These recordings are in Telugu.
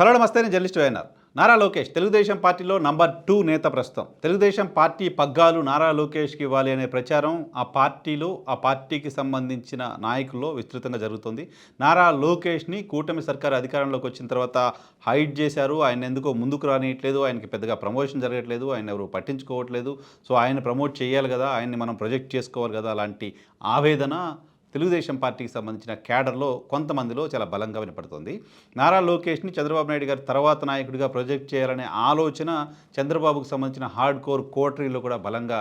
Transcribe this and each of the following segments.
హలో నమస్తే నేను journalist Y N R Nara Lokesh Telugu Desam పార్టీలో నంబర్ టూ నేత ప్రస్తుతం. తెలుగుదేశం పార్టీ పగ్గాలు నారా లోకేష్కి ఇవ్వాలి అనే ప్రచారం ఆ పార్టీలో ఆ పార్టీకి సంబంధించిన నాయకుల్లో విస్తృతంగా జరుగుతుంది. నారా లోకేష్ని కూటమి సర్కార్ అధికారంలోకి వచ్చిన తర్వాత హైడ్ చేశారు. ఆయన ఎందుకో ముందుకు రానియట్లేదు. ఆయనకి పెద్దగా ప్రమోషన్ జరగట్లేదు. ఆయన ఎవరు పట్టించుకోవట్లేదు. సో ఆయన ప్రమోట్ చేయాలి కదా. ఆయన్ని మనం ప్రొజెక్ట్ చేసుకోవాలి కదా. అలాంటి ఆవేదన తెలుగుదేశం పార్టీకి సంబంధించిన క్యాడర్లో కొంతమందిలో చాలా బలంగా వినపడుతుంది. నారా లోకేష్ని చంద్రబాబు నాయుడు గారి తర్వాత నాయకుడిగా ప్రొజెక్ట్ చేయాలనే ఆలోచన చంద్రబాబుకు సంబంధించిన హార్డ్ కోర్ కోటరీలో కూడా బలంగా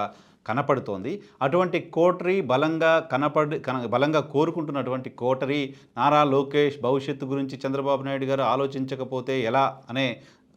కనపడుతోంది. అటువంటి కోటరీ బలంగా కనపడి కన బలంగా కోరుకుంటున్నటువంటి కోటరీ నారా లోకేష్ భవిష్యత్తు గురించి చంద్రబాబు నాయుడు గారు ఆలోచించకపోతే ఎలా అనే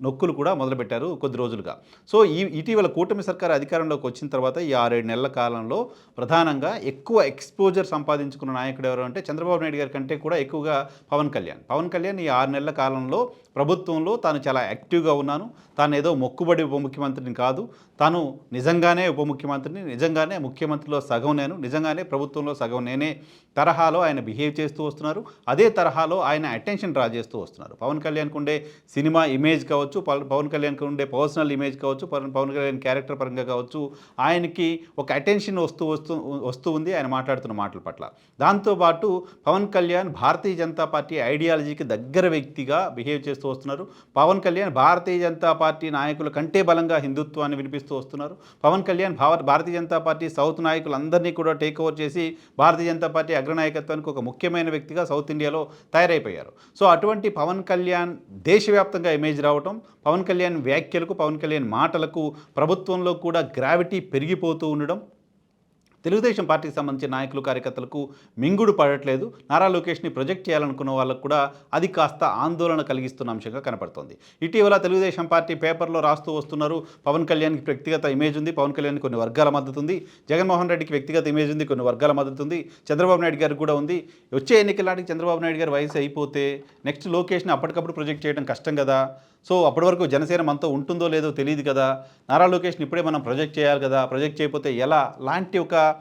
నొక్కులు కూడా మొదలుపెట్టారు కొద్ది రోజులుగా. సో ఈ ఇటీవల కూటమి సర్కార్ అధికారంలోకి వచ్చిన తర్వాత ఈ ఆరేడు నెలల కాలంలో ప్రధానంగా ఎక్కువ ఎక్స్పోజర్ సంపాదించుకున్న నాయకుడు ఎవరు అంటే చంద్రబాబు నాయుడు గారి కంటే కూడా ఎక్కువగా పవన్ కళ్యాణ్. పవన్ కళ్యాణ్ ఈ ఆరు నెలల కాలంలో ప్రభుత్వంలో తాను చాలా యాక్టివ్గా ఉన్నాను. తాను ఏదో మొక్కుబడి ఉప ముఖ్యమంత్రిని కాదు. తాను నిజంగానే ఉప ముఖ్యమంత్రిని నిజంగానే ముఖ్యమంత్రిలో సగం నేను నిజంగానే ప్రభుత్వంలో సగం నేనే తరహాలో ఆయన బిహేవ్ చేస్తూ వస్తున్నారు. అదే తరహాలో ఆయన అటెన్షన్ డ్రా చేస్తూ వస్తున్నారు. పవన్ కళ్యాణ్కి ఉండే సినిమా ఇమేజ్ కావచ్చు పవన్ పవన్ కళ్యాణ్కి ఉండే పర్సనల్ ఇమేజ్ కావచ్చు పవన్ పవన్ కళ్యాణ్ క్యారెక్టర్ పరంగా కావచ్చు ఆయనకి ఒక అటెన్షన్ వస్తూ వస్తూ వస్తూ ఉంది ఆయన మాట్లాడుతున్న మాటల పట్ల. దాంతోపాటు పవన్ కళ్యాణ్ భారతీయ జనతా పార్టీ ఐడియాలజీకి దగ్గర వ్యక్తిగా బిహేవ్ చేస్తూ వస్తున్నారు. పవన్ కళ్యాణ్ భారతీయ జనతా పార్టీ నాయకుల కంటే బలంగా హిందుత్వాన్ని వినిపిస్తూ వస్తున్నారు. పవన్ కళ్యాణ్ భావ- భారతీయ జనతా పార్టీ సౌత్ నాయకులందరినీ కూడా టేక్ ఓవర్ చేసి భారతీయ జనతా పార్టీ అగ్రనాయకత్వానికి ఒక ముఖ్యమైన వ్యక్తిగా సౌత్ ఇండియాలో తయారైపోయారు. సో అటువంటి పవన్ కళ్యాణ్ దేశవ్యాప్తంగా ఇమేజ్ రావటం పవన్ కళ్యాణ్ వ్యాఖ్యలకు పవన్ కళ్యాణ్ మాటలకు ప్రభుత్వంలో కూడా గ్రావిటీ పెరిగిపోతూ ఉండడం తెలుగుదేశం పార్టీకి సంబంధించిన నాయకులు కార్యకర్తలకు మింగుడు పడట్లేదు. నారా లోకేష్ని ప్రొజెక్ట్ చేయాలనుకున్న వాళ్ళకు కూడా అది కాస్త ఆందోళన కలిగిస్తున్న అంశంగా కనపడుతోంది. ఇటీవల తెలుగుదేశం పార్టీ పేపర్లో రాస్తూ వస్తున్నారు పవన్ కళ్యాణ్కి వ్యక్తిగత ఇమేజ్ ఉంది పవన్ కళ్యాణ్ కొన్ని వర్గాల మద్దతు ఉంది జగన్మోహన్ రెడ్డికి వ్యక్తిగత ఇమేజ్ ఉంది కొన్ని వర్గాల మద్దతు ఉంది చంద్రబాబు నాయుడు గారికి కూడా ఉంది. వచ్చే ఎన్నికల నాటికి చంద్రబాబు నాయుడు గారి వయసు అయిపోతే నెక్స్ట్ లోకేష్ని అప్పటికప్పుడు ప్రొజెక్ట్ చేయడం కష్టం కదా. సో అప్పటి వరకు జనసేన మనతో ఉంటుందో లేదో తెలియదు కదా. నారా లోకేష్ని ఇప్పుడే మనం ప్రొజెక్ట్ చేయాలి కదా. ప్రొజెక్ట్ చేయకపోతే ఎలా? లాంటి ఒక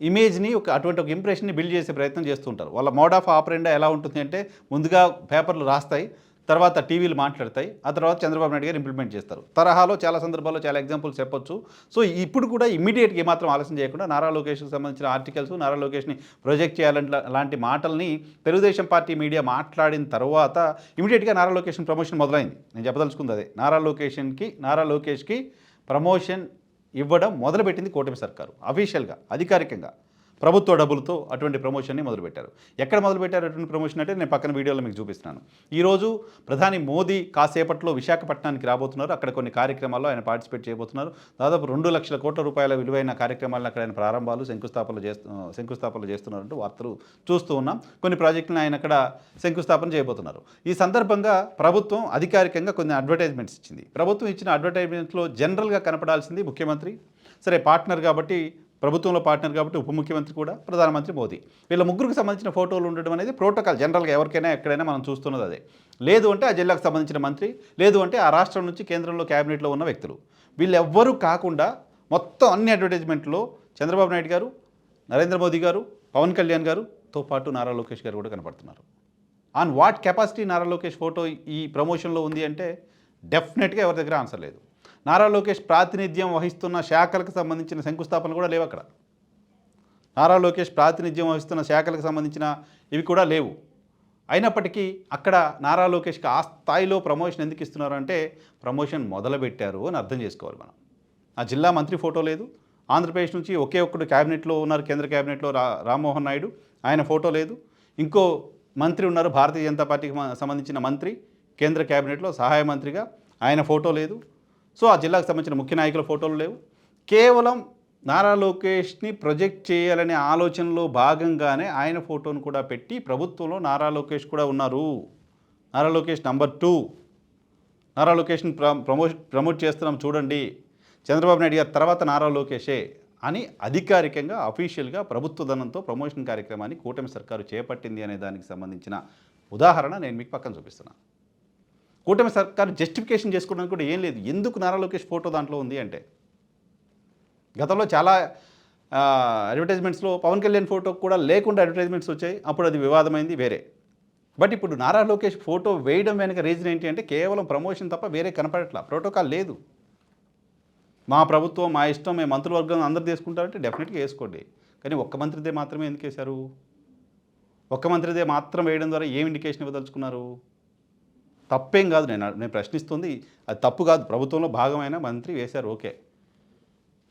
ఇమేజ్ని ఒక అటువంటి ఒక ఇంప్రెషన్ని బిల్డ్ చేసే ప్రయత్నం చేస్తుంటారు వాళ్ళ మోడ్ ఆఫ్ ఆపరెండా ఎలా ఉంటుంది అంటే ముందుగా పేపర్లు రాస్తాయి. తర్వాత టీవీలు మాట్లాడతాయి. ఆ తర్వాత చంద్రబాబు నాయుడు గారు ఇంప్లిమెంట్ చేస్తారు. తరహాలో చాలా సందర్భాల్లో చాలా ఎగ్జాంపుల్స్ చెప్పొచ్చు. సో ఇప్పుడు కూడా ఇమీడియట్గా ఏమాత్రం ఆలస్యం చేయకుండా నారా లోకేష్కి సంబంధించిన ఆర్టికల్స్ నారా లోకేష్ని ప్రొజెక్ట్ చేయాలంటే లాంటి మాటల్ని తెలుగుదేశం పార్టీ మీడియా మాట్లాడిన తర్వాత ఇమీడియట్గా నారా లోకేషన్ ప్రమోషన్ మొదలైంది. నేను చెప్పదలుచుకుంది అదే. నారా లోకేషన్కి నారా లోకేష్కి ప్రమోషన్ ఇవ్వడం మొదలుపెట్టింది కూటమి సర్కారు. అఫీషియల్గా అధికారికంగా. ప్రభుత్వ డబ్బులతో అటువంటి ప్రమోషన్ని మొదలుపెట్టారు. ఎక్కడ మొదలుపెట్టారు అటువంటి ప్రమోషన్ అంటే నేను పక్కన వీడియోలో మీకు చూపిస్తున్నాను. ఈరోజు ప్రధాని మోదీ కాసేపట్లో విశాఖపట్నానికి రాబోతున్నారు. అక్కడ కొన్ని కార్యక్రమాల్లో ఆయన పార్టిసిపేట్ చేయబోతున్నారు. దాదాపు రెండు లక్షల కోట్ల రూపాయల విలువైన కార్యక్రమాలను అక్కడ ఆయన ప్రారంభాలు శంకుస్థాపనలు చేస్తూ శంకుస్థాపనలు చేస్తున్నారంటూ వార్తలు చూస్తూ ఉన్నాం. కొన్ని ప్రాజెక్టులను ఆయన అక్కడ శంకుస్థాపన చేయబోతున్నారు. ఈ సందర్భంగా ప్రభుత్వం అధికారికంగా కొన్ని అడ్వర్టైజ్మెంట్స్ ఇచ్చింది. ప్రభుత్వం ఇచ్చిన అడ్వర్టైజ్మెంట్స్లో జనరల్గా కనపడాల్సింది ముఖ్యమంత్రి సరే పార్ట్నర్ కాబట్టి ప్రభుత్వంలో పార్ట్నర్ కాబట్టి ఉప ముఖ్యమంత్రి కూడా ప్రధానమంత్రి మోదీ. వీళ్ళ ముగ్గురికి సంబంధించిన ఫోటోలు ఉండడం అనేది ప్రోటోకాల్ జనరల్గా ఎవరికైనా ఎక్కడైనా మనం చూస్తున్నది అదే. లేదు అంటే ఆ జిల్లాకు సంబంధించిన మంత్రి లేదు అంటే ఆ రాష్ట్రం నుంచి కేంద్రంలో క్యాబినెట్లో ఉన్న వ్యక్తులు. వీళ్ళెవ్వరూ కాకుండా మొత్తం అన్ని అడ్వర్టైజ్మెంట్లో చంద్రబాబు నాయుడు గారు నరేంద్ర మోదీ గారు పవన్ కళ్యాణ్ గారుతో పాటు నారా లోకేష్ గారు కూడా కనపడుతున్నారు. On what capacity Nara Lokesh photo ఈ ప్రమోషన్లో ఉంది అంటే డెఫినెట్గా ఎవరి దగ్గర ఆన్సర్ లేదు. నారా లోకేష్ ప్రాతినిధ్యం వహిస్తున్న శాఖలకు సంబంధించిన శంకుస్థాపనలు కూడా లేవు అక్కడ. నారా లోకేష్ ప్రాతినిధ్యం వహిస్తున్న శాఖలకు సంబంధించిన ఇవి కూడా లేవు. అయినప్పటికీ అక్కడ నారా లోకేష్కి ఆ స్థాయిలో ప్రమోషన్ ఎందుకు ఇస్తున్నారు అంటే ప్రమోషన్ మొదలుపెట్టారు అని అర్థం చేసుకోవాలి మనం. ఆ జిల్లా మంత్రి ఫోటో లేదు. ఆంధ్రప్రదేశ్ నుంచి ఒకే ఒక్కడు క్యాబినెట్లో ఉన్నారు కేంద్ర క్యాబినెట్లో రా రామ్మోహన్ నాయుడు. ఆయన ఫోటో లేదు. ఇంకో మంత్రి ఉన్నారు భారతీయ జనతా పార్టీకి సంబంధించిన మంత్రి కేంద్ర క్యాబినెట్లో సహాయ మంత్రిగా. ఆయన ఫోటో లేదు. సో ఆ జిల్లాకు సంబంధించిన ముఖ్య నాయకుల ఫోటోలు లేవు. కేవలం నారా లోకేష్ని ప్రొజెక్ట్ చేయాలనే ఆలోచనలో భాగంగానే ఆయన ఫోటోను కూడా పెట్టి ప్రభుత్వంలో నారా లోకేష్ కూడా ఉన్నారు. Nara Lokesh number two. Nara లోకేష్ని ప్ర ప్రమోట్ ప్రమోట్ చేస్తున్నాం చూడండి. చంద్రబాబు నాయుడు గారి తర్వాత నారా లోకేషే అని అధికారికంగా అఫీషియల్గా ప్రభుత్వ ధనంతో ప్రమోషన్ కార్యక్రమాన్ని కూటమి సర్కారు చేపట్టింది అనే దానికి సంబంధించిన ఉదాహరణ నేను మీకు పక్కన చూపిస్తున్నాను కూటమి సర్కారు జస్టిఫికేషన్ చేసుకోవడానికి కూడా ఏం లేదు. ఎందుకు నారా లోకేష్ ఫోటో దాంట్లో ఉంది అంటే? గతంలో చాలా అడ్వర్టైజ్మెంట్స్లో పవన్ కళ్యాణ్ ఫోటో కూడా లేకుండా అడ్వర్టైజ్మెంట్స్ వచ్చాయి. అప్పుడు అది వివాదమైంది వేరే. బట్ ఇప్పుడు నారా లోకేష్ ఫోటో వేయడం వెనక రీజన్ ఏంటి అంటే కేవలం ప్రమోషన్ తప్ప వేరే కనపడట్లా. ప్రోటోకాల్ లేదు. మా ప్రభుత్వం మా ఇష్టం మేము మంత్రివర్గం అందరు తీసుకుంటారంటే డెఫినెట్గా వేసుకోండి. కానీ ఒక్క మంత్రిదే మాత్రమే ఎందుకు వేశారు? ఒక్క మంత్రిదే మాత్రం వేయడం ద్వారా ఏం ఇండికేషన్ ఇవ్వదలుచుకున్నారు? తప్పేం కాదు నేను నేను ప్రశ్నిస్తుంది అది తప్పు కాదు ప్రభుత్వంలో భాగమైన మంత్రి వేశారు ఓకే.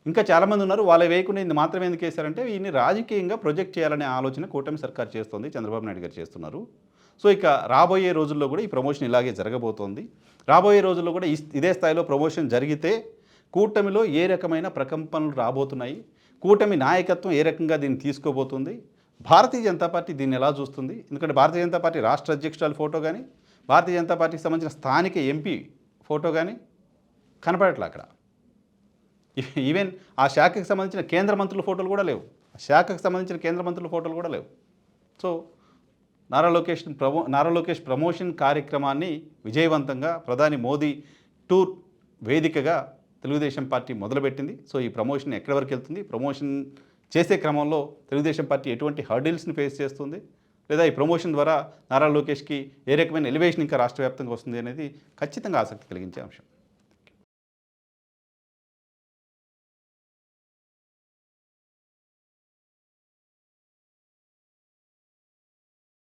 ఇంకా చాలామంది ఉన్నారు వాళ్ళ వేయకుండా ఇది మాత్రమే ఎందుకు వేశారంటే ఈయన్ని రాజకీయంగా ప్రొజెక్ట్ చేయాలనే ఆలోచన కూటమి సర్కార్ చేస్తుంది చంద్రబాబు నాయుడు గారు చేస్తున్నారు. సో ఇక రాబోయే రోజుల్లో కూడా ఈ ప్రమోషన్ ఇలాగే జరగబోతోంది. రాబోయే రోజుల్లో కూడా ఇదే స్థాయిలో ప్రమోషన్ జరిగితే కూటమిలో ఏ రకమైన ప్రకంపనలు రాబోతున్నాయి కూటమి నాయకత్వం ఏ రకంగా దీన్ని తీసుకోబోతుంది భారతీయ జనతా పార్టీ దీన్ని ఎలా చూస్తుంది? ఎందుకంటే భారతీయ జనతా పార్టీ రాష్ట్ర అధ్యక్షురాలు ఫోటో కానీ భారతీయ జనతా పార్టీకి సంబంధించిన స్థానిక ఎంపీ ఫోటో కానీ కనపడట్లే అక్కడ. ఈవెన్ ఆ శాఖకు సంబంధించిన కేంద్ర మంత్రుల ఫోటోలు కూడా లేవు. ఆ శాఖకు సంబంధించిన కేంద్ర మంత్రుల ఫోటోలు కూడా లేవు. So Nara Lokesh promo Nara Lokesh promotion కార్యక్రమాన్ని విజయవంతంగా ప్రధాని మోదీ టూర్ వేదికగా తెలుగుదేశం పార్టీ మొదలుపెట్టింది. సో ఈ ప్రమోషన్ ఎక్కడి వరకు వెళ్తుంది? ప్రమోషన్ చేసే క్రమంలో తెలుగుదేశం పార్టీ ఎటువంటి హర్డిల్స్ని ఫేస్ చేస్తుంది? లేదా ఈ ప్రమోషన్ ద్వారా నారా లోకేష్కి ఏ రకమైన ఎలివేషన్ ఇంకా రాష్ట్ర వ్యాప్తంగా వస్తుంది అనేది ఖచ్చితంగా ఆసక్తి కలిగించే అంశం.